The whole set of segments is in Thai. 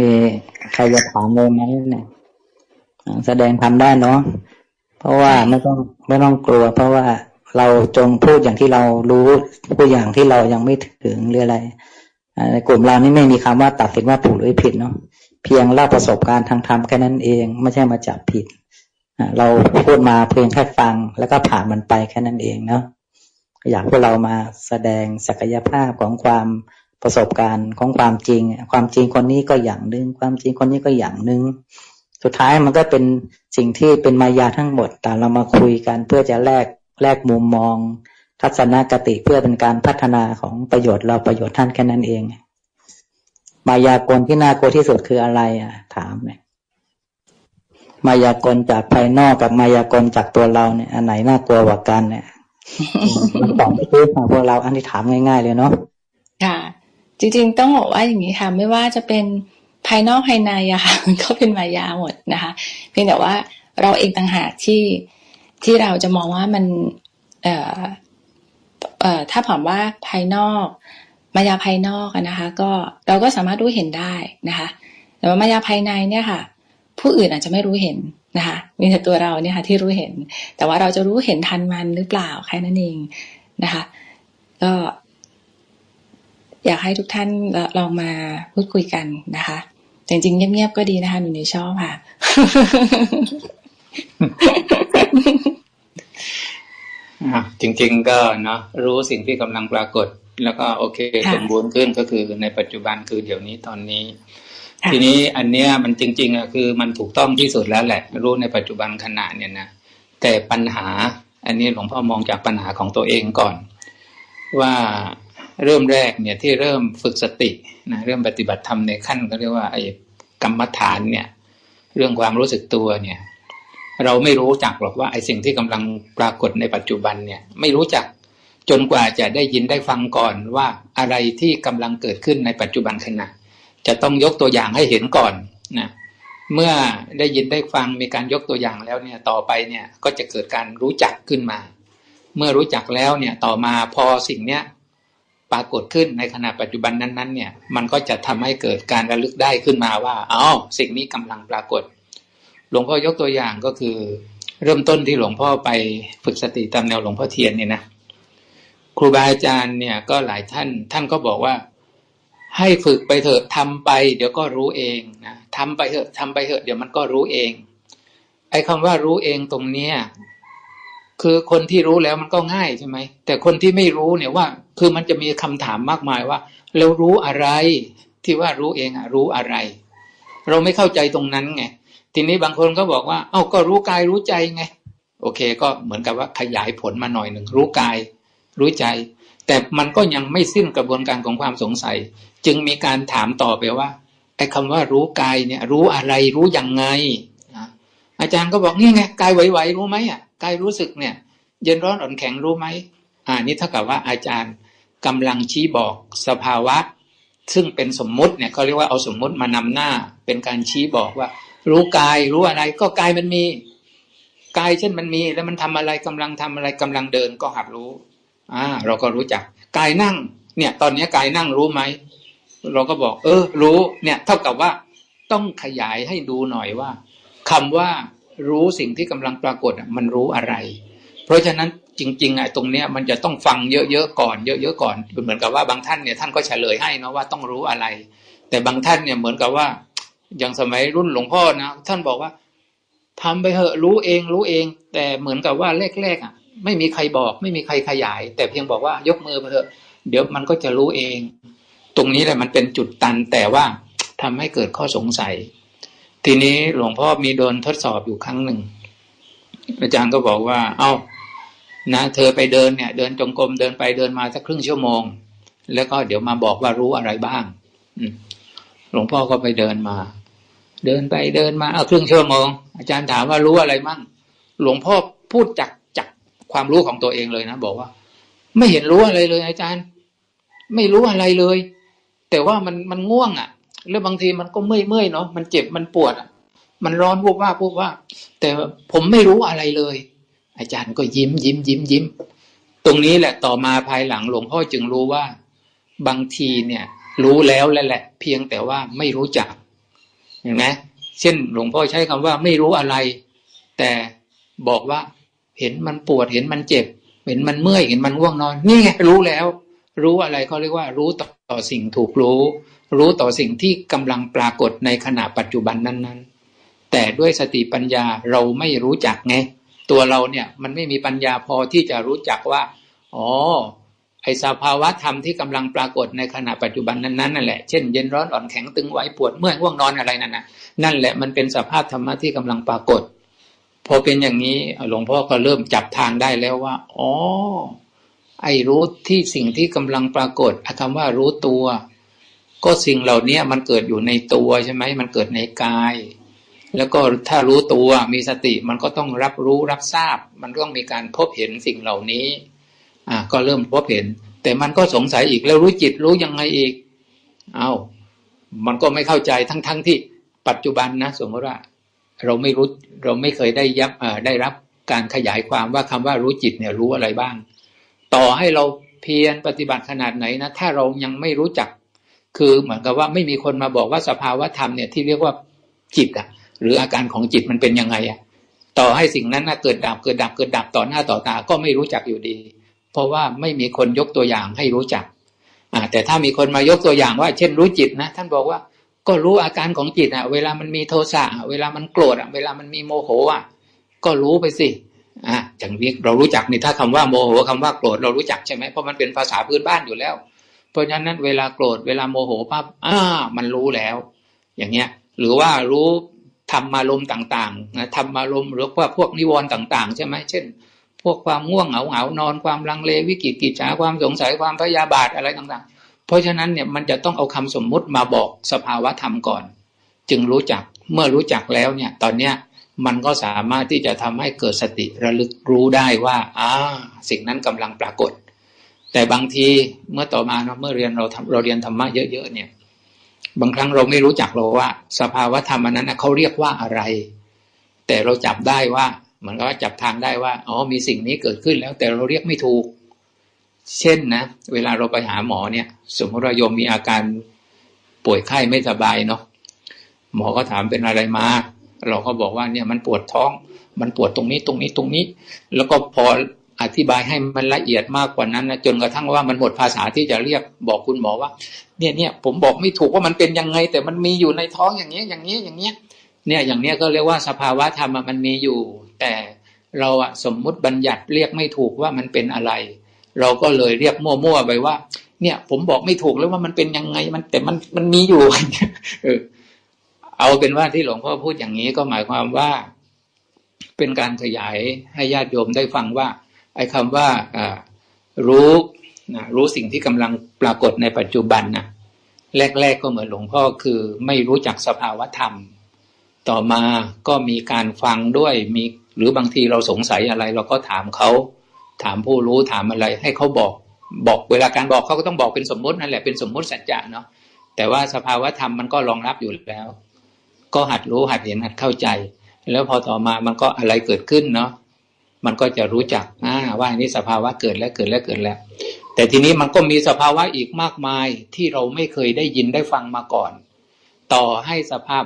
มีใครจะถามเลยไหมเนี่ยแสดงทำได้เนาะเพราะว่าไม่ต้องไม่ต้องกลัว เพราะว่าเราจงพูดอย่างที่เรารู้พูดอย่างที่เรายังไม่ถึงหรืออะไรในกลุ่มเรานี่ไม่มีคำว่าตัดสินว่าถูกหรือผิดเนาะเพียงเล่าประสบการณ์ทางธรรมแค่นั้นเอง ไม่ใช่มาจับผิดเราพูดมาเพียงแค่ฟัง แล้วก็ผ่านมันไปแค่นั้นเองเนาะอยากพวกเรามาแสดงศักยภาพของความ ประสบการณ์ของความจริง ความจริงคนนี้ก็อย่างหนึ่งความจริงคนนี้ก็อย่างหนึ่งสุดท้ายมันก็เป็นสิ่งที่เป็นมายาทั้งหมด แต่เรามาคุยกันเพื่อจะแลกแลกมุมมอง ทัศนคติเพื่อเป็นการพัฒนาของประโยชน์เราประโยชน์ท่านแค่นั้นเอง มายากลที่น่ากลัวที่สุดคืออะไรอะ ถามเนี่ยมายากลจากภายนอกกับมายากลจากตัวเราเนี่ย อันไหนน่ากลัวกว่ากันเนี่ยตอบไม่ถูกค่ะพวกเราอันที่ถามง่าย ๆ เลยเนาะค่ะ จริงๆ ต้องบอกว่าอย่างนี้ค่ะ ไม่ว่าจะเป็นภายนอกภายในอะค่ะมันก็เป็นมายาหมดนะคะ เพียงแต่ว่าเราเองต่างหากที่ที่เราจะมองว่ามันเอ่อเอ่อถ้าผมว่าภายนอกมายาภายนอกนะคะ ก็เราก็สามารถรู้เห็นได้นะคะ แต่ว่ามายาภายในเนี่ยค่ะ ผู้อื่นอาจจะไม่รู้เห็นนะคะมีแต่ตัวเราเนี่ยค่ะที่รู้เห็น แต่ว่าเราจะรู้เห็นทันมันหรือเปล่าแค่นั้นเองนะคะ ก็ อยากให้ทุกท่านลองมาพูดคุยกันนะคะ แต่จริงๆเงียบๆก็ดีนะคะหนูนิชอบค่ะอะ จริง ๆ ก็เนาะรู้สิ่งที่กำลังปรากฏ แล้วก็โอเคค่ะสมบูรณ์ขึ้นก็คือในปัจจุบันคือเดี๋ยวนี้ตอนนี้ค่ะทีนี้อันเนี้ยมันจริง ๆอะคือมันถูกต้องที่สุดแล้วแหละ รู้ในปัจจุบันขณะเนี่ยนะแต่ปัญหา อันนี้หลวงพ่อมองจากปัญหาของตัวเองก่อน ว่า เริ่มแรกเนี่ยที่เริ่มฝึกสตินะเริ่มปฏิบัติธรรมในขั้นเขาเรียกว่าไอ้กรรมฐานเนี่ย เรื่องความรู้สึกตัวเนี่ย เราไม่รู้จักหรอกว่าไอ้สิ่งที่กำลังปรากฏในปัจจุบันเนี่ย ไม่รู้จักจนกว่าจะได้ยินได้ฟังก่อนว่าอะไรที่กำลังเกิดขึ้นในปัจจุบันขณะจะต้องยกตัวอย่างให้เห็นก่อนนะเมื่อได้ยินได้ฟังมีการยกตัวอย่างแล้วเนี่ยต่อไปเนี่ยก็จะเกิดการรู้จักขึ้นมา เมื่อรู้จักแล้วเนี่ยต่อมาพอสิ่งเนี้ย ปรากฏขึ้นในขณะปัจจุบันนั้นๆเนี่ยมันก็จะทำให้เกิดการระลึกได้ขึ้นมาว่าอ๋อสิ่งนี้กำลังปรากฏ หลวงพ่อยกตัวอย่างก็คือ เริ่มต้นที่หลวงพ่อไปฝึกสติตามแนวหลวงพ่อเทียนเนี่ยนะครูบาอาจารย์เนี่ยก็หลายท่าน ท่านก็บอกว่า ให้ฝึกไปเถอะทำไป เดี๋ยวก็รู้เองนะทำไปเถอะทำไปเถอะเดี๋ยวมันก็รู้เองไอ้คำว่ารู้เองตรงเนี้ย คือคนที่รู้แล้วมันก็ง่ายใช่ไหมแต่คนที่ไม่รู้เนี่ยว่า คือมันจะมีคำถามมากมายว่าแล้วรู้อะไร ที่ว่ารู้เองอะรู้อะไร เราไม่เข้าใจตรงนั้นไงทีนี้บางคนก็บอกว่า เอ้าก็รู้กายรู้ใจไง โอเค ก็เหมือนกับว่าขยายผลมาหน่อยหนึ่งรู้กาย รู้ใจ แต่มันก็ยังไม่สิ้นกระบวนการของความสงสัย จึงมีการถามต่อไปว่าไอ้คำว่ารู้กายเนี่ย รู้อะไรรู้ยังไงอาจารย์ก็บอกนี่ไงกายไหวๆรู้ไหมอะ กายรู้สึกเนี่ย เย็นร้อนอ่อนแข็งรู้ไหมอ่านี่เท่ากับว่าอาจารย์กำลังชี้บอกสภาวะ ซึ่งเป็นสมมุติเนี่ยเขาเรียกว่าเอาสมมุติมานำหน้า เป็นการชี้บอกว่า รู้กายรู้อะไร ก็กายมันมีกายเช่นมันมีแล้วมันทำอะไรกำลังทำอะไรกำลังเดินก็หัดรู้อ่าเราก็รู้จักกายนั่ง เนี่ย ตอนนี้กายนั่งรู้ไหมเราก็บอก เออ รู้ เนี่ย เท่ากับว่า ต้องขยายให้ดูหน่อยว่าคำว่า รู้สิ่งที่กำลังปรากฏมันรู้อะไร เพราะฉะนั้นจริงๆอะตรงเนี้ยมันจะต้องฟังเยอะๆก่อน เยอะๆก่อนเหมือนกับว่าบางท่านเนี่ยท่านก็เฉลยให้นะว่าต้องรู้อะไร แต่บางท่านเนี่ยเหมือนกับว่า อย่างสมัยรุ่นหลวงพ่อนะท่านบอกว่าทำไปเถอะรู้เองรู้เอง แต่เหมือนกับว่าแรกๆอะ ไม่มีใครบอก ไม่มีใครขยาย แต่เพียงบอกว่ายกมือไปเถอะ เดี๋ยวมันก็จะรู้เอง ตรงนี้แหละมันเป็นจุดตันแต่ว่าทำให้เกิดข้อสงสัย ทีนี้หลวงพ่อมีโดนทดสอบอยู่ครั้งหนึ่ง อาจารย์ก็บอกว่า เอ้านะเธอไปเดินเนี่ย เดินจงกรมเดินไปเดินมาสักครึ่งชั่วโมง แล้วก็เดี๋ยวมาบอกว่ารู้อะไรบ้างอหลวงพ่อก็ไปเดินมา เดินไปเดินมาเอาครึ่งชั่วโมง อาจารย์ถามว่ารู้อะไรมั่ง หลวงพ่อพูดจากจากความรู้ของตัวเองเลยนะบอกว่า ไม่เห็นรู้อะไรเลย อาจารย์ ไม่รู้อะไรเลย แต่ว่ามันมันง่วงอะ แล้วบางทีมันก็เมื่อยเมื่อยเนาะมันเจ็บมันปวด มันร้อนพวกว่าพวกว่า แต่ผมไม่รู้อะไรเลย อาจารย์ก็ยิ้มยิ้มยิ้มยิ้ม ตรงนี้แหละต่อมาภายหลังหลวงพ่อจึงรู้ว่า บางทีเนี่ย รู้แล้วแหละ เพียงแต่ว่าไม่รู้จักเห็นไหมเช่น หลวงพ่อใช้คำว่าไม่รู้อะไร แต่บอกว่า เห็นมันปวดเห็นมันเจ็บ เห็นมันเมื่อยเห็นมันง่วงนอน นี่ไงรู้แล้ว รู้อะไรเขาเรียกว่า รู้ต่อต่อสิ่งถูกรู้ รู้ต่อสิ่งที่กำลังปรากฏในขณะปัจจุบันนั้น ๆ แต่ด้วยสติปัญญาเราไม่รู้จักไงตัวเราเนี่ยมันไม่มีปัญญาพอที่จะรู้จักว่า อ๋อ ไอสภาวะธรรมที่กำลังปรากฏในขณะปัจจุบันนั้นๆนั่นแหละ เช่นเย็นร้อนอ่อนแข็งตึงไหวปวดเมื่อยง่วงนอนอะไรนั่นนะนั่นแหละมันเป็นสภาพธรรมะที่กำลังปรากฏ พอเป็นอย่างนี้หลวงพ่อก็เริ่มจับทางได้แล้วว่า อ๋อ ไอรู้ที่สิ่งที่กำลังปรากฏคำว่ารู้ตัว ก็สิ่งเหล่านี้มันเกิดอยู่ในตัวใช่ไหมมันเกิดในกาย แล้วก็ถ้ารู้ตัวมีสติมันก็ต้องรับรู้รับทราบ มันต้องมีการพบเห็นสิ่งเหล่านี้อ่าก็เริ่มพบเห็น แต่มันก็สงสัยอีกแล้วรู้จิตรู้ยังไงอีก เอามันก็ไม่เข้าใจทั้งๆทที่ปัจจุบันนะสมมติว่า เราไม่รู้เราไม่เคยได้ยับเอ่อได้รับการขยายความว่าคำว่ารู้จิตเนี่ยรู้อะไรบ้าง ต่อให้เราเพียรปฏิบัติขนาดไหนนะ ถ้าเรายังไม่รู้จัก คือเหมือนกับว่าไม่มีคนมาบอกว่าสภาวะธรรมเนี่ยที่เรียกว่าจิตอะหรืออาการของจิตมันเป็นยังไงอะต่อให้สิ่งนั้นนะเกิดดับเกิดดับเกิดดับต่อหน้าต่อตาก็ไม่รู้จักอยู่ดี เพราะว่าไม่มีคนยกตัวอย่างให้รู้จักอ่าแต่ถ้ามีคนมายกตัวอย่างว่า เช่นรู้จิตนะท่านบอกว่าก็รู้อาการของจิตอะ เวลามันมีโทสะเวลามันโกรธอะ เวลามันมีโมโหอะ ก็รู้ไปสิอ่าอย่างนี้เรารู้จักนี่ถ้าคำว่าโมโหคำว่าโกรธเรารู้จักใช่ไหมเพราะมันเป็นภาษาพื้นบ้านอยู่แล้ว เพราะฉะนั้นเวลาโกรธเวลาโมโหปั๊บอ่ามันรู้แล้ว อย่างเงี้ย หรือว่ารู้ธรรมารมณ์ต่างๆนะธรรมารมณ์หรือว่าพวกนิวรณ์ต่าง ๆ ใช่ไหมเช่น พวกความง่วงเหงาเหงานอนความลังเลวิกิจกิจฉาความสงสัยความพยาบาทอะไรต่างๆ เพราะฉะนั้นเนี่ยมันจะต้องเอาคำสมมุติมาบอกสภาวะธรรมก่อน จึงรู้จักเมื่อรู้จักแล้วเนี่ย ตอนเนี้ยมันก็สามารถที่จะทำให้เกิดสติระลึกรู้ได้ว่าอ่าสิ่งนั้นกำลังปรากฏ แต่บางทีเมื่อต่อมาเนาะเมื่อเรียนเราเราเรียนธรรมะเยอะๆเนี่ย บางครั้งเราไม่รู้จักเราว่า สภาวะธรรมอันนั้นเขาเรียกว่าอะไร แต่เราจับได้ว่าเหมือนกับว่าจับทางได้ว่าอ๋อมีสิ่งนี้เกิดขึ้นแล้ว แต่เราเรียกไม่ถูก เช่นนะ เวลาเราไปหาหมอเนี่ย สมมติว่าโยมมีอาการป่วยไข้ไม่สบายเนาะหมอก็ถามเป็นอะไรมาเราก็บอกว่าเนี่ยมันปวดท้อง มันปวดตรงนี้ตรงนี้ตรงนี้ แล้วก็พอ อธิบายให้มันละเอียดมากกว่านั้นนะจนกระทั่งว่ามันหมดภาษาที่จะเรียกบอกคุณหมอว่า เนี่ยเนี่ยผมบอกไม่ถูกว่ามันเป็นยังไง แต่มันมีอยู่ในท้องอย่างเงี้ยอย่างเงี้ยอย่างเงี้ยเนี่ยอย่างเนี้ยก็เรียกว่าสภาวะธรรมมันมีอยู่ แต่เราอะสมมุติบัญญัติเรียกไม่ถูกว่ามันเป็นอะไร เราก็เลยเรียกมั่วๆไปว่า เนี่ยผมบอกไม่ถูกแล้วว่ามันเป็นยังไงมันแต่มันมันมีอยู่เออเอาเป็นว่าที่หลวงพ่อพูดอย่างนี้ก็หมายความว่า เป็นการขยายให้ญาติโยมได้ฟังว่า ไอ้คำว่ารู้นะรู้สิ่งที่กำลังปรากฏในปัจจุบันนะแรก ๆก็เหมือนหลวงพ่อคือไม่รู้จักสภาวธรรม ต่อมาก็มีการฟังด้วยมีหรือบางทีเราสงสัยอะไร เราก็ถามเขาถามผู้รู้ถามอะไรให้เขาบอกบอกเวลาการบอกเขาก็ต้องบอกเป็นสมมตินั่นแหละเป็นสมมติสัจจะเนาะแต่ว่าสภาวธรรมมันก็รองรับอยู่แล้ว ก็หัดรู้หัดเห็นหัดเข้าใจ แล้วพอต่อมามันก็อะไรเกิดขึ้นเนาะ มันก็จะรู้จักอ่าว่าอันนี้สภาวะเกิดแล้วเกิดแล้วเกิดแล้ว แต่ทีนี้มันก็มีสภาวะอีกมากมายที่เราไม่เคยได้ยินได้ฟังมาก่อน ต่อให้สภาพ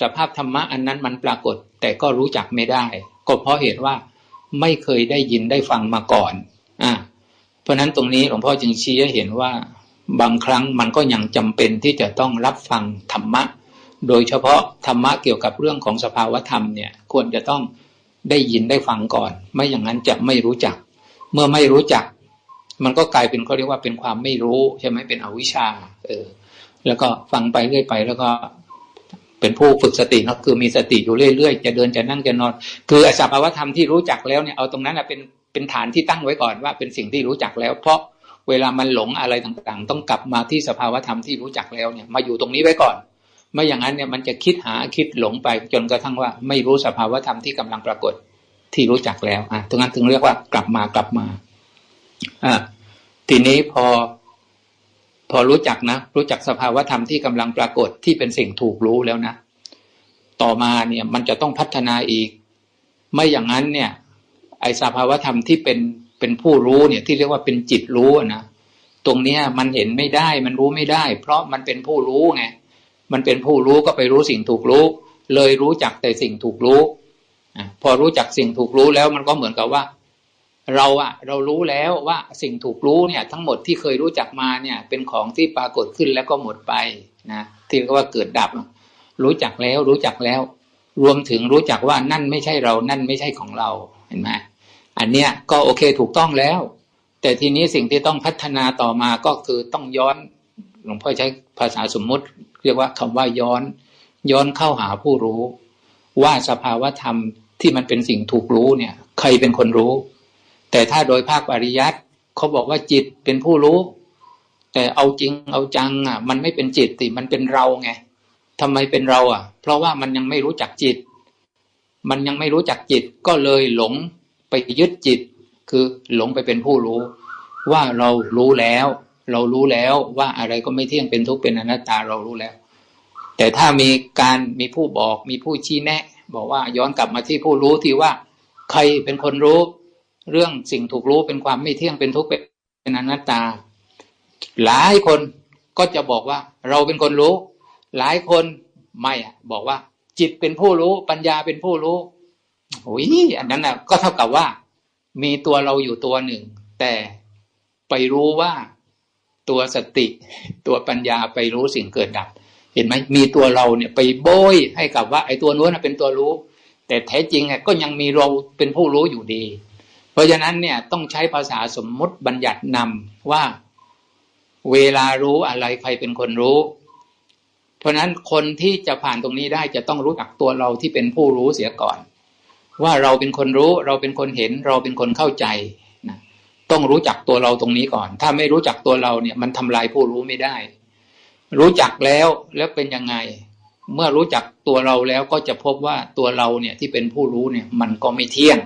สภาพธรรมะอันนั้นมันปรากฏ แต่ก็รู้จักไม่ได้ ก็เพราะเหตุว่าไม่เคยได้ยินได้ฟังมาก่อนอ่าเพราะนั้นตรงนี้หลวงพ่อจึงชี้ให้เห็นว่าบางครั้งมันก็ยังจำเป็นที่จะต้องรับฟังธรรมะ โดยเฉพาะธรรมะเกี่ยวกับเรื่องของสภาวธรรมเนี่ยควรจะต้อง ได้ยินได้ฟังก่อน ไม่อย่างนั้นจะไม่รู้จัก เมื่อไม่รู้จัก มันก็กลายเป็นเขาเรียกว่าเป็นความไม่รู้ใช่ไหมเป็นอวิชชา เออ แล้วก็ฟังไปเรื่อยไป แล้วก็เป็นผู้ฝึกสติเนาคือมีสติอยู่เรื่อยๆ จะเดินจะนั่งจะนอน คืออสภาวธรรมที่รู้จักแล้วเนี่ยเอาตรงนั้นนะเป็นเป็นฐานที่ตั้งไว้ก่อนว่าเป็นสิ่งที่รู้จักแล้ว เพราะเวลามันหลงอะไรต่างๆ ต้องกลับมาที่สภาวธรรมที่รู้จักแล้วเนี่ย มาอยู่ตรงนี้ไว้ก่อน ไม่อย่างนั้นเนี่ยมันจะคิดหาคิดหลงไปจนกระทั่งว่าไม่รู้สภาวธรรมที่กำลังปรากฏที่รู้จักแล้วอะตรงนั้นถึงเรียกว่ากลับมากลับมาอะทีนี้พอ พอรู้จักนะ รู้จักสภาวธรรมที่กำลังปรากฏที่เป็นสิ่งถูกรู้แล้วนะ ต่อมาเนี่ยมันจะต้องพัฒนาอีก ไม่อย่างนั้นเนี่ย ไอสภาวธรรมที่เป็นเป็นผู้รู้เนี่ย ที่เรียกว่าเป็นจิตรู้นะตรงเนี้ยมันเห็นไม่ได้ มันรู้ไม่ได้ เพราะมันเป็นผู้รู้ไง มันเป็นผู้รู้ก็ไปรู้สิ่งถูกรู้ เลยรู้จักแต่สิ่งถูกรู้อพอรู้จักสิ่งถูกรู้แล้วมันก็เหมือนกับว่า เราอะเรารู้แล้วว่าสิ่งถูกรู้เนี่ย ทั้งหมดที่เคยรู้จักมาเนี่ย เป็นของที่ปรากฏขึ้นแล้วก็หมดไปนะที่เรียกว่าเกิดดับ รู้จักแล้วรู้จักแล้ว รวมถึงรู้จักว่านั่นไม่ใช่เรานั่นไม่ใช่ของเราเห็นไหมอันเนี้ยก็โอเคถูกต้องแล้ว แต่ทีนี้สิ่งที่ต้องพัฒนาต่อมาก็คือต้องย้อน หลวงพ่อใช้ภาษาสมมุติ เรียกว่าคำว่าย้อน ย้อนเข้าหาผู้รู้ ว่าสภาวธรรมที่มันเป็นสิ่งถูกรู้เนี่ย ใครเป็นคนรู้ แต่ถ้าโดยภาคปริยัติเขาบอกว่าจิตเป็นผู้รู้ แต่เอาจริงเอาจังอะ มันไม่เป็นจิตสิมันเป็นเราไงทำไมเป็นเราอะ เพราะว่ามันยังไม่รู้จักจิต มันยังไม่รู้จักจิตก็เลยหลงไปยึดจิต คือหลงไปเป็นผู้รู้ ว่าเรารู้แล้ว เรารู้แล้วว่าอะไรก็ไม่เที่ยงเป็นทุกข์เป็นอนัตตาเรารู้แล้ว แต่ถ้ามีการมีผู้บอกมีผู้ชี้แนะ บอกว่าย้อนกลับมาที่ผู้รู้ที่ว่า ใครเป็นคนรู้ เรื่องสิ่งถูกรู้เป็นความไม่เที่ยงเป็นทุกข์เป็นอนัตตา หลายคนก็จะบอกว่า เราเป็นคนรู้ หลายคนไม่บอกว่า จิตเป็นผู้รู้ ปัญญาเป็นผู้รู้โอ้ยอันนั้นนะก็เท่ากับว่า มีตัวเราอยู่ตัวหนึ่ง แต่ไปรู้ว่า ตัวสติ ตัวปัญญาไปรู้สิ่งเกิดดับ เห็นไหมมีตัวเราเนี่ยไปโบยให้กับว่า ไอ้ตัวนู้นเป็นตัวรู้ แต่แท้จริงอะก็ยังมีเราเป็นผู้รู้อยู่ดี เพราะฉะนั้นเนี่ยต้องใช้ภาษาสมมุติบัญญัตินำว่า เวลารู้อะไรใครเป็นคนรู้ เพราะฉะนั้นคนที่จะผ่านตรงนี้ได้จะต้องรู้จักตัวเราที่เป็นผู้รู้เสียก่อน ว่าเราเป็นคนรู้เราเป็นคนเห็นเราเป็นคนเข้าใจ ต้องรู้จักตัวเราตรงนี้ก่อน ถ้าไม่รู้จักตัวเราเนี่ย มันทำลายผู้รู้ไม่ได้ รู้จักแล้วแล้วเป็นยังไง เมื่อรู้จักตัวเราแล้วก็จะพบว่าตัวเราเนี่ยที่เป็นผู้รู้เนี่ย มันก็ไม่เที่ยง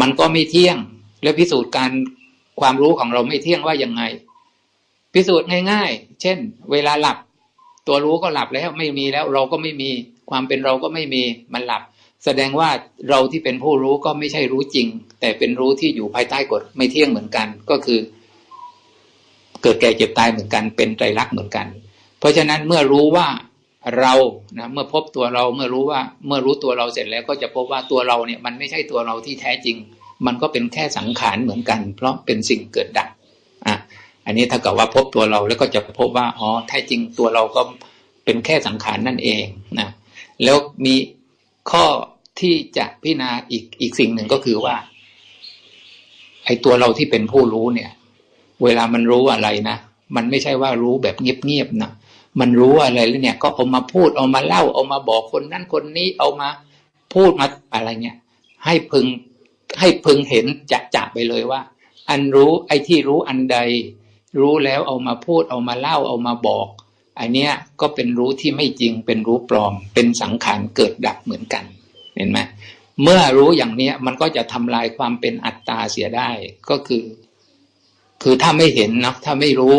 มันก็ไม่เที่ยง แล้วพิสูจน์การความรู้ของเราไม่เที่ยงว่ายังไง พิสูจน์ง่ายๆ เช่น เวลาหลับ ตัวรู้ก็หลับแล้วไม่มีแล้วเราก็ไม่มี ความเป็นเราก็ไม่มีมันหลับ แสดงว่าเราที่เป็นผู้รู้ก็ไม่ใช่รู้จริง แต่เป็นรู้ที่อยู่ภายใต้กฎไม่เที่ยงเหมือนกัน ก็คือ เกิดแก่เจ็บตายเหมือนกัน เป็นไตรลักษณ์เหมือนกัน เพราะฉะนั้นเมื่อรู้ว่าเรานะเมื่อพบตัวเราเมื่อรู้ว่า เมื่อรู้ตัวเราเสร็จแล้วก็จะพบว่าตัวเราเนี่ยมันไม่ใช่ตัวเราที่แท้จริง มันก็เป็นแค่สังขารเหมือนกัน เพราะเป็นสิ่งเกิดดับอะอันนี้ถ้าเกิดว่าพบตัวเราแล้วก็จะพบว่าอ๋อแท้จริงตัวเราก็เป็นแค่สังขารนั่นเองนะแล้วมีข้อ ที่จะพิจารณาอีกอีกสิ่งหนึ่งก็คือว่า ไอ้ตัวเราที่เป็นผู้รู้เนี่ย เวลามันรู้อะไรนะมันไม่ใช่ว่ารู้แบบเงียบๆนะมันรู้อะไรแล้วเนี่ย ก็เอามาพูดเอามาเล่าเอามาบอกคนนั้นคนนี้เอามาพูดมาอะไรเนี่ย ให้พึงให้พึงเห็นจะจะไปเลยว่า อันรู้ไอ้ที่รู้อันใด รู้แล้วเอามาพูดเอามาเล่าเอามาบอกอันเนี้ยก็เป็นรู้ที่ไม่จริงเป็นรู้ปลอม เป็นสังขารเกิดดับเหมือนกัน เห็นไหมเมื่อรู้อย่างเนี้ยมันก็จะทำลายความเป็นอัตตาเสียได้ก็คือ คือถ้าไม่เห็นนะถ้าไม่รู้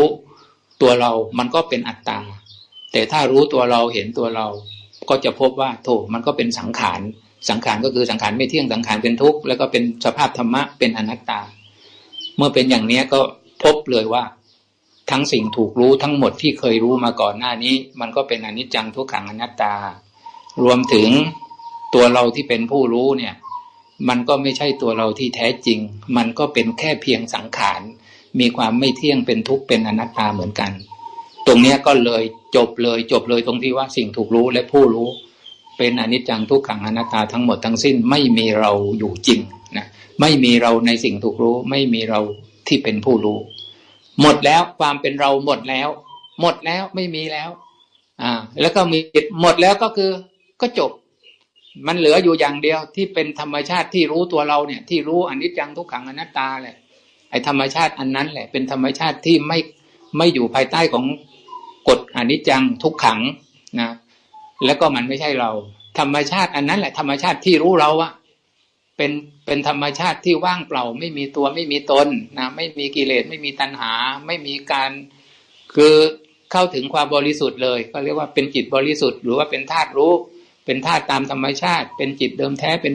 ตัวเรามันก็เป็นอัตตา แต่ถ้ารู้ตัวเราเห็นตัวเรา ก็จะพบว่าโถมันก็เป็นสังขารสังขารก็คือสังขารไม่เที่ยงสังขารเป็นทุกข์แล้วก็เป็นสภาพธรรมะเป็นอนัตตา เมื่อเป็นอย่างเนี้ยก็พบเลยว่า ทั้งสิ่งถูกรู้ทั้งหมดที่เคยรู้มาก่อนหน้านี้ มันก็เป็นอนิจจังทุกขังอนัตตา รวมถึง ตัวเราที่เป็นผู้รู้เนี่ย มันก็ไม่ใช่ตัวเราที่แท้จริง มันก็เป็นแค่เพียงสังขาร มีความไม่เที่ยงเป็นทุกข์เป็นอนัตตาเหมือนกัน ตรงเนี้ก็เลยจบเลยจบเลยตรงที่ว่าสิ่งถูกรู้และผู้รู้ เป็นอนิจจังทุกขังอนัตตาทั้งหมดทั้งสิ้นไม่มีเราอยู่จริงนะไม่มีเราในสิ่งถูกรู้ ไม่มีเราที่เป็นผู้รู้ หมดแล้วความเป็นเราหมดแล้ว หมดแล้วไม่มีแล้ว อ่า แล้วก็มีหมดแล้วก็คือก็จบ มันเหลืออยู่อย่างเดียวที่เป็นธรรมชาติที่รู้ตัวเราเนี่ย ที่รู้อนิจจังทุกขังอนัตตาแหละไอ้ธรรมชาติอันนั้นแหละ เป็นธรรมชาติที่ไม่ไม่อยู่ภายใต้ของกฎอนิจจังทุกขังนะแล้วก็มันไม่ใช่เรา ธรรมชาติอันนั้นแหละ ธรรมชาติที่รู้เราอะเป็นเป็นธรรมชาติที่ว่างเปล่า ไม่มีตัวไม่มีตนนะไม่มีกิเลสไม่มีตัณหา ไม่มีการคือเข้าถึงความบริสุทธิ์เลย ก็เรียกว่าเป็นจิตบริสุทธิ์ หรือว่าเป็นธาตุรู้ เป็นธาตุตามธรรมชาติ เป็นจิตเดิมแท้เป็น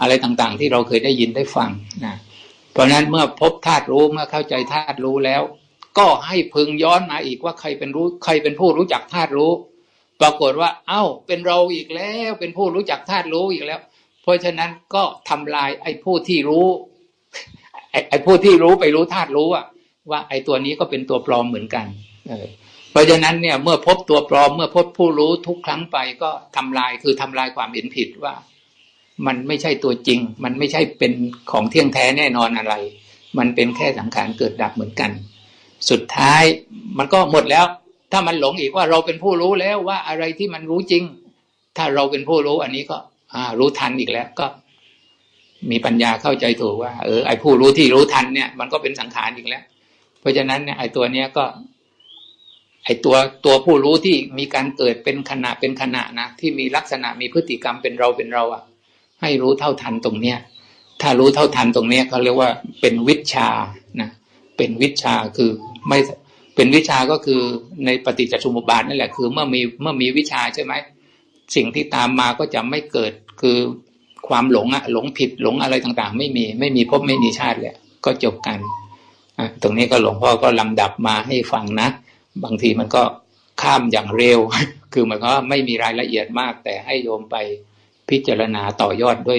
อะไรต่างๆ ที่เราเคยได้ยินได้ฟังนะเพราะฉะนั้นเมื่อพบธาตุรู้เมื่อเข้าใจธาตุรู้แล้ว ก็ให้พึงย้อนมาอีกว่าใครเป็นรู้ใครเป็นผู้รู้จักธาตุรู้ ปรากฏว่า เอ้า เป็นเราอีกแล้วเป็นผู้รู้จักธาตุรู้อีกแล้ว เพราะฉะนั้นก็ทำลายไอ้ผู้ที่รู้ไอ้ผู้ที่รู้ไปรู้ธาตุรู้อะว่าไอ้ตัวนี้ก็เป็นตัวปลอมเหมือนกันเออ ราะฉะนั้นเนี่ยเมื่อพบตัวปลอมเมื่อพบผู้รู้ทุกครั้งไปก็ทำลายคือทำลายความเห็นผิดว่า มันไม่ใช่ตัวจริง มันไม่ใช่เป็นของเที่ยงแท้แน่นอนอะไร มันเป็นแค่สังขารเกิดดับเหมือนกัน สุดท้ายมันก็หมดแล้ว ถ้ามันหลงอีกว่าเราเป็นผู้รู้แล้วว่าอะไรที่มันรู้จริง ถ้าเราเป็นผู้รู้อันนี้ก็รู้ทันอีกแล้วก็ มีปัญญาเข้าใจถูกว่าเออไอ้ผู้รู้ที่รู้ทันเนี่ย มันก็เป็นสังขารอีกแล้ว เพราะฉะนั้นเนี่ยไอ้ตัวเนี้ยก็ ไอตัวตัวผู้รู้ที่มีการเกิดเป็นขณะเป็นขณะนะที่มีลักษณะมีพฤติกรรมเป็นเราเป็นเราอะให้รู้เท่าทันตรงเนี้ยถ้ารู้เท่าทันตรงเนี้ยเขาเรียกว่าเป็นวิชานะเป็นวิชาคือไม่เป็นวิชาก็คือในปฏิจจสมุปบาทนั่นแหละคือเมื่อมีเมื่อมีวิชาใช่ไหมสิ่งที่ตามมาก็จะไม่เกิดคือความหลงอะหลงผิดหลงอะไรต่างๆ ไม่มีไม่มีภพไม่มีชาติเลยก็จบกันอะตรงนี้ก็หลวงพ่อก็ลำดับมาให้ฟังนะ บางทีมันก็ข้ามอย่างเร็ว คือมันก็ไม่มีรายละเอียดมาก แต่ให้โยมไปพิจารณาต่อยอดด้วย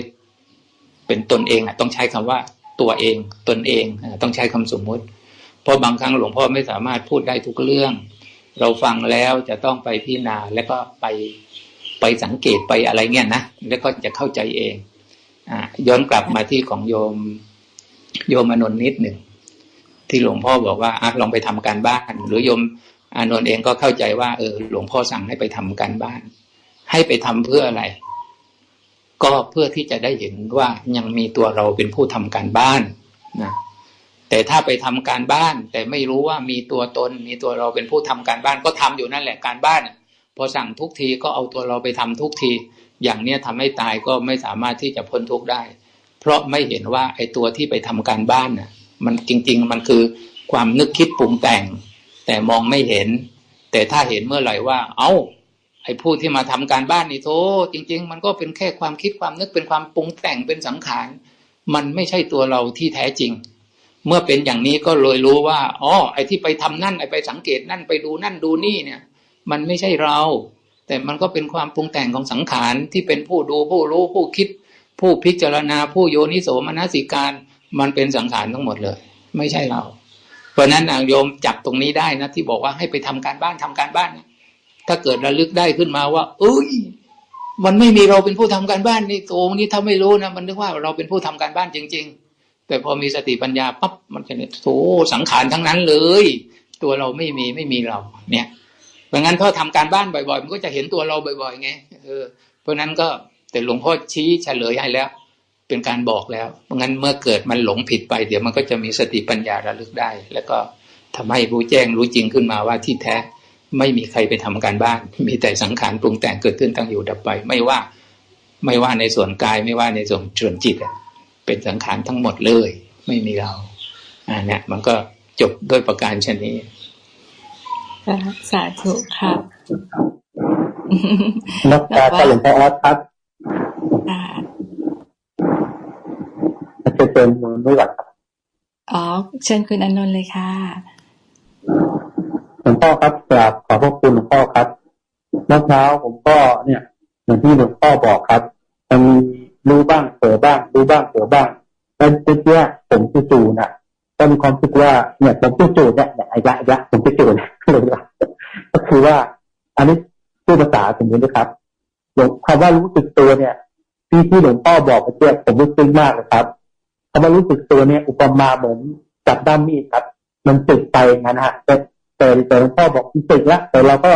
เป็นตนเองอะต้องใช้คำว่าตัวเองตนเองต้องใช้คำสมมุติ เพราะบางครั้งหลวงพ่อไม่สามารถพูดได้ทุกเรื่อง เราฟังแล้วจะต้องไปพิจารณาแล้วก็ไปไปสังเกตไปอะไรเงี้ยนะแล้วก็จะเข้าใจเองอย้อนกลับมาที่ของโยมโยมอนนท์นิดหนึ่ง ที่หลวงพ่อบอกว่าอลองไปทำการบ้าน หรือโยมอานนท์เองก็เข้าใจว่าเออหลวงพ่อสั่งให้ไปทำการบ้าน ให้ไปทำเพื่ออะไร ก็เพื่อที่จะได้เห็นว่ายังมีตัวเราเป็นผู้ทำการบ้านนะแต่ถ้าไปทำการบ้าน แต่ไม่รู้ว่ามีตัวตน มีตัวเราเป็นผู้ทำการบ้านก็ทำอยู่นั่นแหละการบ้าน พอสั่งทุกทีก็เอาตัวเราไปทำทุกที อย่างเนี้ยทำให้ตายก็ไม่สามารถที่จะพ้นทุกข์ได้ เพราะไม่เห็นว่าไอ้ตัวที่ไปทำการบ้านน่ะ มันจริง ๆ มันคือความนึกคิดปรุงแต่ง แต่มองไม่เห็น แต่ถ้าเห็นเมื่อไหร่ว่า เอา้าไอ้ผู้ที่มาทำการบ้านนี่โธ่จริง ๆ มันก็เป็นแค่ความคิดความนึกเป็นความปรุงแต่งเป็นสังขารมันไม่ใช่ตัวเราที่แท้จริง เมื่อเป็นอย่างนี้ก็เลยรู้ว่าอ๋อไอ้ที่ไปทำนั่นไอ้ไปสังเกตนั่นไปดูนั่นดูนี่เนี่ย มันไม่ใช่เรา แต่มันก็เป็นความปรุงแต่งของสังขารที่เป็นผู้ดูผู้รู้ผู้คิด ผู้พิจารณาผู้โยนิโสมนสิการ มันเป็นสังขารทั้งหมดเลย ไม่ใช่เรา เพราะฉะนั้นนางโยมจับตรงนี้ได้นะที่บอกว่าให้ไปทำการบ้านทำการบ้านนะถ้าเกิดระลึกได้ขึ้นมาว่า เอ้ย มันไม่มีเราเป็นผู้ทำการบ้านนี่โตนี้ถ้าไม่รู้นะมันนึกว่าเราเป็นผู้ทำการบ้านจริง ๆ แต่พอมีสติปัญญาปั๊บมันจะเนี่ยโถสังขารทั้งนั้นเลย ตัวเราไม่มีไม่มีเรา เนี่ยเพราะงั้นพอทำการบ้านบ่อยๆ มันก็จะเห็นตัวเราบ่อยๆไงเออเพราะนั้นก็แต่หลวงพ่อชี้เฉลยให้แล้ว เป็นการบอกแล้วเพราะงั้นเมื่อเกิดมันหลงผิดไป เดี๋ยวมันก็จะมีสติปัญญาระลึกได้ แล้วก็ทำให้รู้แจ้งรู้จริงขึ้นมาว่าที่แท้ไม่มีใครไปทำการบ้าน มีแต่สังขารปรุงแต่งเกิดขึ้นตั้งอยู่ดับไป ไม่ว่าไม่ว่าในส่วนกายไม่ว่าในส่วนส่วนจิตอะเป็นสังขารทั้งหมดเลย ไม่มีเราอ่าเนี่ยมันก็จบด้วยประการชนนี้สาธุค่ะนักการก็หลวงพ่อออสครับ ค่ะจะเป็นมือด้วยก่อนครับอ๋อเชิญคุณอนนท์เลยค่ะหลวงพ่อครับกราบขอบพระคุณหลวงพ่อครับเมื่อเช้าผมก็เนี่ยอย่างที่หลวงพ่อบอกครับมันมีรู้บ้างเผลอบ้าง รู้บ้างเผลอบ้างแล้วเมื่อกี้ผมจู่ๆน่ะก็มีความรู้สึกว่าเนี่ยผมจู่ๆเนี่ยเนี่ยไอ้ยะไอ้ยะผมจู่ๆเนี่ยเลยว่าก็คือว่า อันนี้พูดภาษาสมมตินะครับหลวงคำว่ารู้สึกตัวเนี่ยที่ที่หลวงพ่อบอกเมื่อกี้ผมรู้สึกมากเลยครับคำว่ารู้สึกตัวเนี่ยอุปมาเหมือนจับด้ามมีดครับ มันติดไปงั้นะฮะแต่แต่แต่หลวงพ่อบอกมันติดแล้วแต่เราก็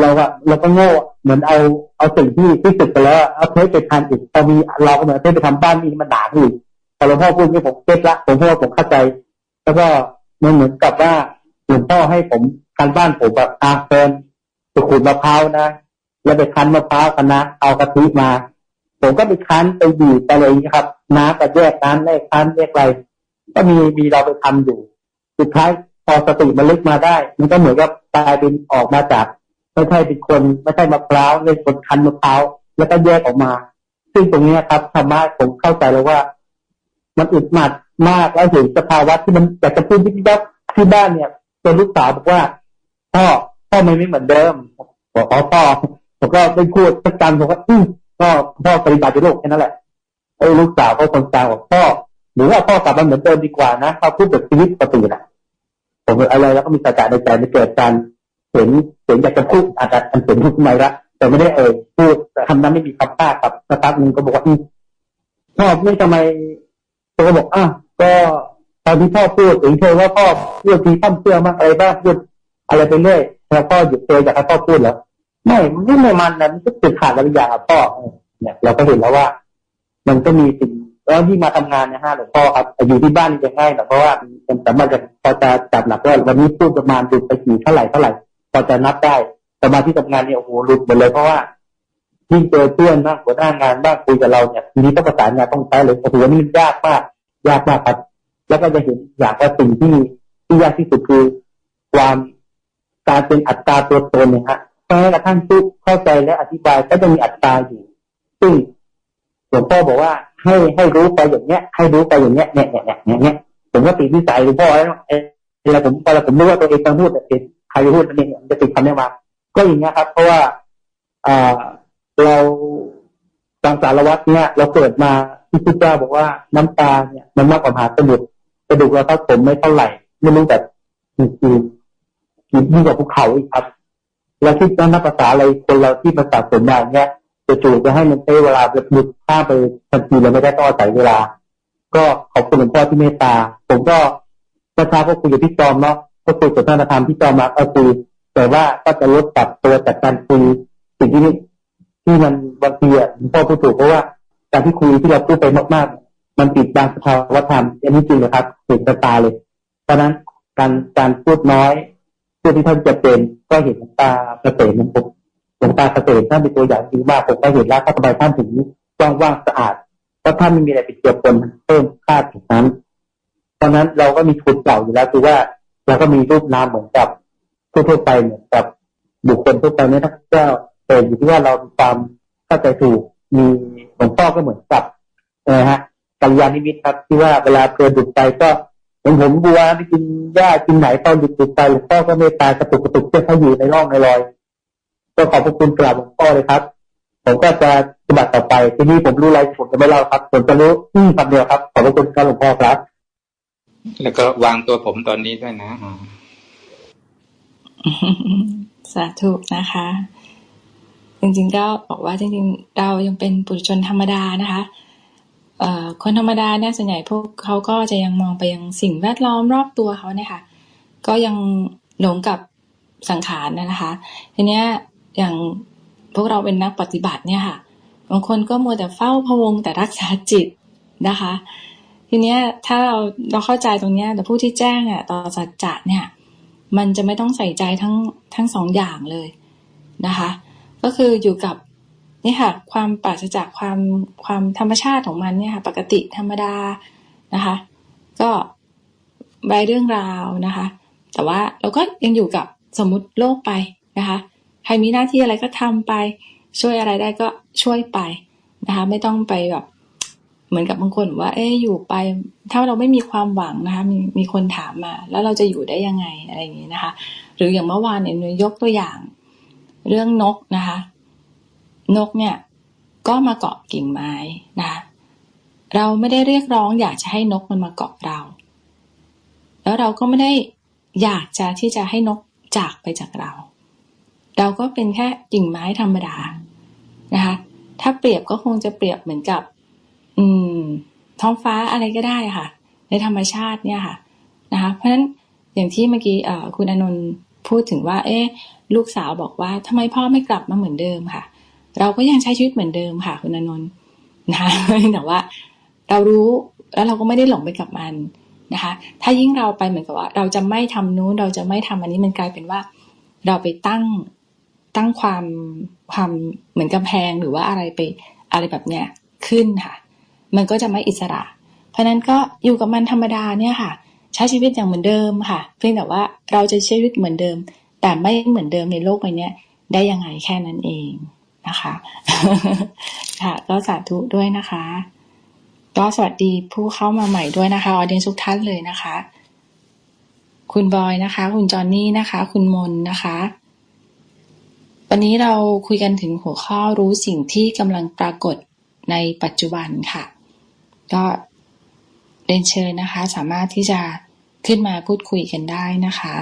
เราอะเราก็โง่เหมือนเอาเอาสิ่งที่ที่ติดไปแล้วเอาเทปไปทันอีกพอมีเราก็เหมือนเทปไปทำบ้านนี่มันหนาอีกพอหลวงพ่อพูดนี่ผมเก็ตละผมพูดว่าผมเข้าใจ แล้วก็มันเหมือนกับว่าหลวงพ่อให้ผมการบ้านผมแบบอาเฟนไปขูดมะพร้าวนะแล้วไปคั้นมะพร้าวกันนะเอากะทิมา ผมก็ไปคันไปบีบไปอะไรอย่างนี้ครับน้ำกับแยกน้ำแยกคันแยกอะไรก็มีมีเราไปทำอยู่ สุดท้ายพอสติมันลึกมาได้ มันก็เหมือนกับกลายเป็นออกมาจากไม่ใช่เป็นคนไม่ใช่มะพร้าวเลยคนคันมะพร้าวแล้วก็แยกออกมา ซึ่งตรงนี้ครับธรรมะผมเข้าใจแล้วว่า มันอึดมัดมากแล้วเห็นสภาวะที่มันอยากจะพูดที่ที่บ้านที่บ้านเนี่ยเจนลูกสาวบอกว่าพ่อพ่อไม่ไม่เหมือนเดิมบอกอ๋อพ่อผมก็ไม่พูดสักคำผมก็อื มก็พ่อปฏิบัติในโลกแค่นั้นแหละไอ้ลูกสาวก็คนกลางบอกพ่อหรือว่าพ่อกลับมาเหมือนเดิมดีกว่านะเขาพูดแบบชีวิตปกตินะผมอะไรแล้วก็มีสัจจะในใจในเกิดการเห็นเห็นอยากจะพูดอาจจะอันเห็นพูดขึ้นมละแต่ไม่ได้เอ่ยพูดคำนั้นไม่มีคำพากกับสักพักหนึ่งก็บอกว่าพ่อไม่ทำไมผมก็บอกอะก็ตอนที่พ่อพูดถึงเธอว่าพ่อพูดทีท่ำเชื่อมากอะไรบ้างพูดอะไรไปเรื่อยแล้วพ่อหยุดเธออยากให้พ่อพูดแล้ว ไม่ไม่ไม่มันนะมันก็ติดขาดอะไรอย่างอะพ่อเนี่ย เราก็เห็นแล้วว่า มันก็มีสิ่งแล้วที่มาทำงานเนี่ยฮะหลวงพ่อครับอยู่ที่บ้านนี่จะง่ายหน่อยเพราะว่ามันสามารถจะพอจะจับหลักว่าวันนี้พูดประมาณหลุดไปกี่เท่าไหร่เท่าไหร่พอจะนับได้แต่มาที่ทำงานเนี่ยโอ้โหหลุดหมดเลยเพราะว่ายิ่งเจอเพื่อนบ้างหัวหน้างานบ้างคุยกับเราเนี่ยทีนี้ต้องประสานงานต้องใช้เลยโอ้โหนี่มันยากมากยากมากครับแล้วก็จะเห็นอย่างว่าสิ่งที่ที่ยากที่สุดคือ ความการเป็นอัตราตัวตนเนี่ยฮะ แม้กระทั่งทุกเข้าใจและอธิบายก็จะมีอัตราอยู่ ซึ่งหลวงพ่อบอกว่าให้ให้รู้ไปอย่างเนี้ย ให้รู้ไปอย่างเนี้ยเนี่ยเนี่ยเนี่ยเนี่ยเนี่ยผมก็ติดนิสัยหลวงพ่อแล้วเออเวลาผมเวลาผมรู้ว่าตัวเองจะพูดแต่เป็นใครพูดนั่นเองมันจะติดคำนี้มาก็อย่างเงี้ยครับ เพราะว่าอ่าเราสังสารวัตรเนี่ย เราเกิดมาที่พุทธเจ้าบอกว่าน้ำตาเนี่ย มันมากกว่าหาสมุทรกระดูกเราเท่าผมไม่เท่าไหร่ไม่รู้แบบคือคือคือยิ่งกว่าภูเขาอีกครับ แล้วคิดว่านักภาษาอะไรคนเราที่มาสะสมมาอย่างเงี้ยจะจู่จะให้มันใช้เวลาแบบหลุดข้ามไปทันทีเราไม่ได้ต้องอาศัยเวลา ก็ขอบคุณหลวงพ่อที่เมตตา ผมก็เมื่อเช้าก็คุยกับพี่จอมเนาะก็คุยกับท่านธรรมพี่จอมมาก็คุยแต่ว่าก็จะลดปรับตัวจากการคุยสิ่งที่ที่มันบางทีอะหลวงพ่อพูดถูกเพราะว่าการที่คุยที่เราพูดไปมากๆ มันปิดบังสภาวธรรมอันนี้จริงเลยครับเห็นตาเลย เพราะฉะนั้นการการพูดน้อยพูดที่ท่านจะเป็น ก็เห็นหลวงตาเกษมของผมหลวงตาเกษมท่านเป็นตัวอย่างดีมากผมก็เห็นแล้วถ้าทำไมท่านถึงว่างว่างๆสะอาดเพราะท่านไม่มีอะไรไปเกี่ยวปนเพิ่มค่าถึงนั้นเพราะนั้นเราก็มีทุนเก่าอยู่แล้วคือว่าเราก็มีรูปนามเหมือนกับทั่วๆไปเหมือนกับบุคคลทั่วไปเนี่ยนะก็แต่อยู่ที่ว่าเรามีความเข้าใจถูกมีหลวงพ่อก็เหมือนกับนะฮะกัลยาณมิตรครับที่ว่าเวลาเพลินดุดใจก็เหมือนผมบัวไปกิน หญ้ากินไหนตอนดุดดุดใจหลวงพ่อก็เมตตากระตุกกระตุกเพื่อให้อยู่ในร่องในรอย ก็ขอบพระคุณกราบหลวงพ่อเลยครับ ผมก็จะปฏิบัติต่อไป ทีนี้ผมรู้อะไรผมจะไม่เล่าครับผมจะรู้อืมคำเดียวครับ ขอบพระคุณครับหลวงพ่อครับ แล้วก็วางตัวผมตอนนี้ด้วยนะอ่าสาธุนะคะ จริงๆก็บอกว่าจริงๆ เรายังเป็นปุถุชนธรรมดานะคะเอ่อ คนธรรมดาเนี่ยส่วนใหญ่พวกเขาก็จะยังมองไปยังสิ่งแวดล้อมรอบตัวเขาเนี่ยค่ะ ก็ยังหลงกับสังขารนะนะคะทีเนี้ยอย่างพวกเราเป็นนักปฏิบัติเนี่ยค่ะบางคนก็มัวแต่เฝ้าพะวงแต่รักษาจิตนะคะ ทีเนี้ยถ้าเราเราเข้าใจตรงเนี้ยแต่ผู้ที่แจ้งอะต่อสัจจะเนี่ย มันจะไม่ต้องใส่ใจทั้งทั้งสองอย่างเลยนะคะ ก็คืออยู่กับ นี่ค่ะความปราศจากความความธรรมชาติของมันเนี่ยค่ะปกติธรรมดานะคะ ก็ไร้เรื่องราวนะคะ แต่ว่าเราก็ยังอยู่กับสมมุติโลกไปนะคะใครมีหน้าที่อะไรก็ทำไป ช่วยอะไรได้ก็ช่วยไปนะคะ ไม่ต้องไปแบบเหมือนกับบางคนว่า เอ๊อยู่ไป ถ้าเราไม่มีความหวังนะคะ มีมีคนถามมา แล้วเราจะอยู่ได้ยังไงอะไรอย่างนี้นะคะ หรืออย่างเมื่อวานเนี่ยหนูยกตัวอย่าง เรื่องนกนะคะ นกเนี่ยก็มาเกาะกิ่งไม้นะเราไม่ได้เรียกร้องอยากจะให้นกมันมาเกาะเรา แล้วเราก็ไม่ได้อยากจะที่จะให้นกจากไปจากเรา เราก็เป็นแค่กิ่งไม้ธรรมดานะคะถ้าเปรียบก็คงจะเปรียบเหมือนกับ อืม ท้องฟ้าอะไรก็ได้ค่ะ ในธรรมชาติเนี่ยค่ะนะคะเพราะฉะนั้นอย่างที่เมื่อกี้คุณอนนท์พูดถึงว่า เอ๊ะ ลูกสาวบอกว่าทำไมพ่อไม่กลับมาเหมือนเดิมค่ะ เราก็ยังใช้ชีวิตเหมือนเดิมค่ะคุณอนนท์นะคะแต่ว่าเรารู้แล้วเราก็ไม่ได้หลงไปกับมันนะคะ ถ้ายิ่งเราไปเหมือนกับว่า เราจะไม่ทำนู้นเราจะไม่ทำอันนี้มันกลายเป็นว่า เราไปตั้งตั้งความความเหมือนกำแพงหรือว่าอะไรไปอะไรแบบเนี้ยขึ้นค่ะ มันก็จะไม่อิสระ เพราะนั้นก็อยู่กับมันธรรมดาเนี่ยค่ะ ใช้ชีวิตอย่างเหมือนเดิมค่ะ เพียงแต่ว่าเราจะใช้ชีวิตเหมือนเดิม แต่ไม่เหมือนเดิมในโลกใบเนี้ยได้ยังไงแค่นั้นเอง นะคะ ค่ะ ก็สาธุด้วยนะคะ ก็สวัสดีผู้เข้ามาใหม่ด้วยนะคะ ออเดียนทุกท่านเลยนะคะคุณคุณบอยนะคะ คุณจอนนี่นะคะ คุณมนนะคะ วันนี้เราคุยกันถึงหัวข้อรู้สิ่งที่กำลังปรากฏในปัจจุบันค่ะ ก็เรียนเชิญนะคะ สามารถที่จะขึ้นมาพูดคุยกันได้นะคะ